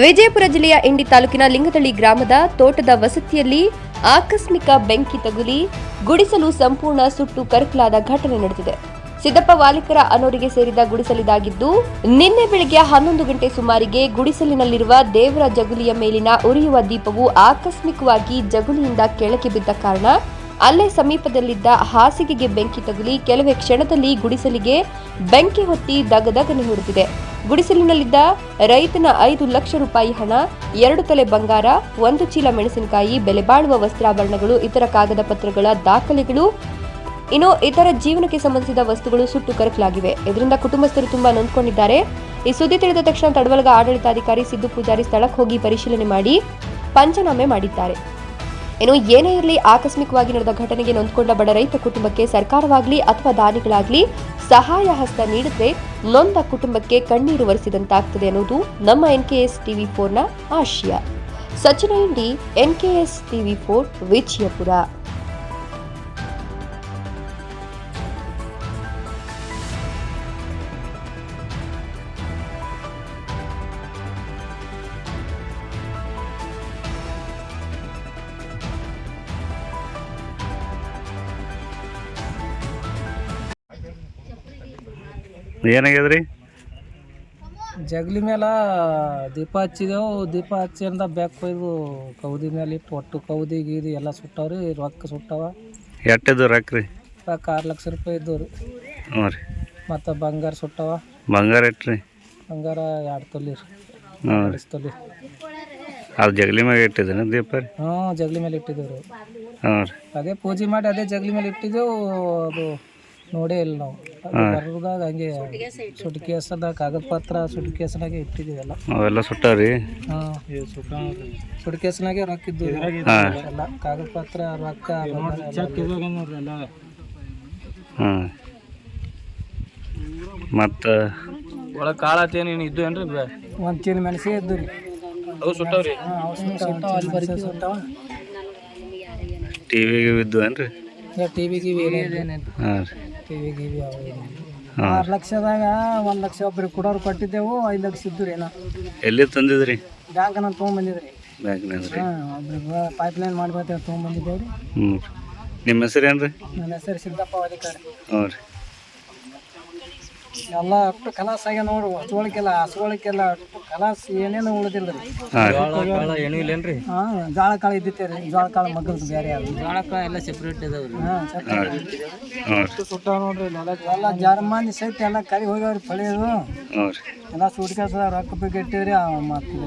ವಿಜಯಪುರ ಜಿಲ್ಲೆಯ ಇಂಡಿ ತಾಲೂಕಿನ ಲಿಂಗದಳ್ಳಿ ಗ್ರಾಮದ ತೋಟದ ವಸತಿಯಲ್ಲಿ ಆಕಸ್ಮಿಕ ಬೆಂಕಿ ತಗುಲಿ ಗುಡಿಸಲು ಸಂಪೂರ್ಣ ಸುಟ್ಟು ಕರಕಲಾದ ಘಟನೆ ನಡೆದಿದೆ. ಸಿದ್ದಪ್ಪ ವಾಲಿಕರ ಅನೋರಿಗೆ ಸೇರಿದ ಗುಡಿಸಲಿದಾಗಿದ್ದು, ನಿನ್ನೆ ಬೆಳಗ್ಗೆ ಹನ್ನೊಂದು ಗಂಟೆ ಸುಮಾರಿಗೆ ಗುಡಿಸಲಿನಲ್ಲಿರುವ ದೇವರ ಜಗುಲಿಯ ಮೇಲಿನ ಉರಿಯುವ ದೀಪವು ಆಕಸ್ಮಿಕವಾಗಿ ಜಗುಲಿಯಿಂದ ಕೆಳಗೆ ಬಿದ್ದ ಕಾರಣ ಅಲ್ಲೇ ಸಮೀಪದಲ್ಲಿದ್ದ ಹಾಸಿಗೆಗೆ ಬೆಂಕಿ ತಗುಲಿ ಕೆಲವೇ ಕ್ಷಣದಲ್ಲಿ ಗುಡಿಸಲಿಗೆ ಬೆಂಕಿ ಹೊತ್ತಿ ದಗದಗನೆ ಹೊಡೆದಿದೆ ಗುಡಿಸಲಿನಲ್ಲಿದ್ದ ರೈತನ ಐದು ಲಕ್ಷ ರೂಪಾಯಿ ಹಣ, ಎರಡು ತಲೆ ಬಂಗಾರ, ಒಂದು ಚೀಲ ಮೆಣಸಿನಕಾಯಿ, ಬೆಲೆ ಬಾಳುವ ವಸ್ತ್ರಾಭರಣಗಳು, ಇತರ ಕಾಗದ ಪತ್ರಗಳ ದಾಖಲೆಗಳು, ಇನ್ನು ಇತರ ಜೀವನಕ್ಕೆ ಸಂಬಂಧಿಸಿದ ವಸ್ತುಗಳು ಸುಟ್ಟು ಕರಕಲಾಗಿವೆ. ಇದರಿಂದ ಕುಟುಂಬಸ್ಥರು ತುಂಬಾ ನೊಂದ್ಕೊಂಡಿದ್ದಾರೆ. ಈ ಸುದ್ದಿ ತಿಳಿದ ತಕ್ಷಣ ತಡವಲಗ ಆಡಳಿತಾಧಿಕಾರಿ ಸಿದ್ದು ಪೂಜಾರಿ ಸ್ಥಳಕ್ಕೆ ಹೋಗಿ ಪರಿಶೀಲನೆ ಮಾಡಿ ಪಂಚನಾಮೆ ಮಾಡಿದ್ದಾರೆ. ಇನ್ನು ಏನೇ ಇರಲಿ, ಆಕಸ್ಮಿಕವಾಗಿ ನಡೆದ ಘಟನೆಗೆ ನೊಂದ್ಕೊಂಡ ಬಡ ರೈತ ಕುಟುಂಬಕ್ಕೆ ಸರ್ಕಾರವಾಗಲಿ ಅಥವಾ ದಾನಿಗಳಾಗಲಿ ಸಹಾಯ ಹಸ್ತ ನೀಡಿದ್ರೆ ನೊಂದ ಕುಟುಂಬಕ್ಕೆ ಕಣ್ಣೀರು ಒರೆಸಿದಂತಾಗ್ತದೆ ಅನ್ನೋದು ನಮ್ಮ ಎನ್ಕೆಎಸ್ ಟಿವಿ ಫೋರ್ನ ಆಶಯ. Sachin Indi NKS TV four Vijayapura. ಏನಾಗ್ಯದ್ರಿ? ಜಗಲಿ ಮೇಲೆ ದೀಪ ಹಚ್ಚಿದೆವು. ದೀಪ ಹಚ್ಚಿ ಅಂದ ಬ್ಯಾಕ್ ಕೊಯ್ದು ಕೌದಿ ಮೇಲೆ ಇಟ್ಟು ಒಟ್ಟು ಕೌದಿ ಗೀದಿ ಎಲ್ಲ ಸುಟ್ಟವ್ರಿ ರೊಕ್ಕ ಸುಟ್ಟವ. ಎಟ್ಟಿದ್ದು ರೊಕ್ಕ ರೊಕ್ಕ ಆರು ಲಕ್ಷ ರೂಪಾಯಿ ಇದ್ದವು ರೀ. ಹ್ಞೂ ರೀ. ಮತ್ತು ಬಂಗಾರ ಸುಟ್ಟವ. ಬಂಗಾರ ಇಟ್ರಿ ಬಂಗಾರ ಎರಡು ತೊಲಿ ರೀ. ಹ್ಞೂ ರೀ. ತೊಲಿ. ಅದು ಜಗಲಿ ಮೇಲೆ ಇಟ್ಟಿದ್ದೇನೆ ದೀಪ ರೀ? ಹ್ಞೂ ಜಗಲಿ ಮೇಲೆ ಇಟ್ಟಿದ್ದೇವೆ ರೀ. ಹ್ಞೂ ರೀ. ಅದೇ ಪೂಜೆ ಮಾಡಿ ಅದೇ ಜಗಲಿ ಮೇಲೆ ಇಟ್ಟಿದ್ದೆವು. ಅದು ನೋಡೇ ಇಲ್ಲ ನಾವು. ಬರ್ದಾಗ ಹಂಗೆ ಸುಟ್ಟಿ ಕೇಸದಾಗ ಕಾಗದ ಪತ್ರ ಸುಟ್ಟಿ ಕೇಸನಾಗೆ ಇಟ್ಟಿದ್ದೀವಿ ಎಲ್ಲ. ಅವೆಲ್ಲ ಸುಟ್ಟಾವ್ರಿ ಹಾಂ. ಸುಟ್ಟು ಕೇಸನಾಗೆ ರೊಕ್ಕ ಇದ್ದು ಹಾಂ. ಎಲ್ಲ ಕಾಗದ ಪತ್ರ ರೊಕ್ಕ ಹ್ಞೂ ಮತ್ತು? ಒಳಗೆ ಕಾಳತ್ತೇನು ಏನು ಇದ್ದು ಏನ್ರಿ ಒಂದು ಚೀಲ ಮೆಣಸಿ ಇದ್ದು ರೀ. ಅವು ಸುಟ್ಟವ್ರಿ ಟಿವಿ ಟಿ ವಿಗೆ ಟಿವಿ ಗಿವಿ ಏನೇನು ಹಾಂ ರೀ. ಟಿ ಗಿವಿ ಅವು ಆರು ಲಕ್ಷದಾಗ ಒಂದು ಲಕ್ಷ ಒಬ್ರಿಗೆ ಕೊಡೋರು ಕೊಟ್ಟಿದ್ದೆವು ಐದು ಲಕ್ಷ ಇದ್ದು ರೀ ಎಲ್ಲಿ ತಂದಿದ್ರಿ? ಬ್ಯಾಂಕ್ ನಾನು ತೊಗೊಂಬಂದಿದ್ರಿ. ಬ್ಯಾಂಕ್ನಾಗ ರೀ ಹಾಂ ಒಬ್ರಿಗೆ ಪೈಪ್ ಲೈನ್ ಮಾಡ್ಬೇಕು ತೊಗೊಂಬಂದಿದ್ದೇವೆ ರೀ ಹ್ಞೂ ರೀ ನಿಮ್ಮ ಹೆಸರು ಏನು ರೀ ನನ್ನ ಹೆಸರು ಸಿದ್ದಪ್ಪ ಅಧಿಕಾರಿ ಹ್ಞೂ ರೀ. ಎಲ್ಲ ಅಷ್ಟು ಕಲಾಸ್ ಆಗ್ಯ ನೋಡು ಹಸುಗಳಿಗೆಲ್ಲ ಹಸುಗಳಿಗೆಲ್ಲ ಅಷ್ಟು ಕಲಾಸ್ ಏನೇನು ಉಳಿದಿಲ್ಲ ರೀ. ಹಾಂ ರೀ. ಏನು ಇಲ್ಲೇನ್ರಿ? ಹಾಂ ಜೋಳ ಕಾಳು ಇದ್ದಿತ್ತೆ ರೀ. ಜಾಳ ಕಾಳು ಮಗಲ್ದು ಬೇರೆ ಅದು ಜೋಳ ಕಾಳು ಎಲ್ಲ ಸೆಪ್ರೇಟ್ ಇದಾವೆ ರೀ. ಹಾಂ ರೀ. ಹ್ಞೂ ಸುಟ್ಟ ನೋಡ್ರಿ ಎಲ್ಲ ಜರ್ಮಾನಿ ಸಹಿತ ಎಲ್ಲ ಕರಿ ಹೋಗ್ಯಾವ್ರಿ ಪಳೆಯೋದು. ರೀ. ಎಲ್ಲ ಸುಟ್ಕಾಸ ರೊಕ್ಕ ಬಗ್ಗೆ ಇಟ್ಟಿವ್ರಿ ಅವು ಮತ್ತು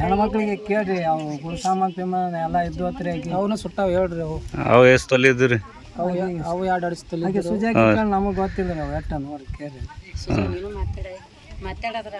ಹೆಣ್ಮಕ್ಳಿಗೆ ಕೇಳ್ರಿ ಅವು ಗುರು ಸಾಮಾನ್ ಪಿಮಾನ್ ಎಲ್ಲ ಇದ್ದು ಹತ್ರ ಅವನು ಸುಟ್ಟಾವ ಹೇಳ್ರಿ ಅವು. ಅವು ಎಷ್ಟು ತೊಲಿದ್ದು ಅವು ಅವು ಎರಡು ಅಡಿಸ್ತಲ್ಲಿ ಹಾಗೆ ಸುಜಾಕಿ ನಮಗೆ ಗೊತ್ತಿಲ್ಲ ರೀ ಅವು ಎಟ್ಟ ನೋಡಿ ಕೇಳಿ ಹಾಂ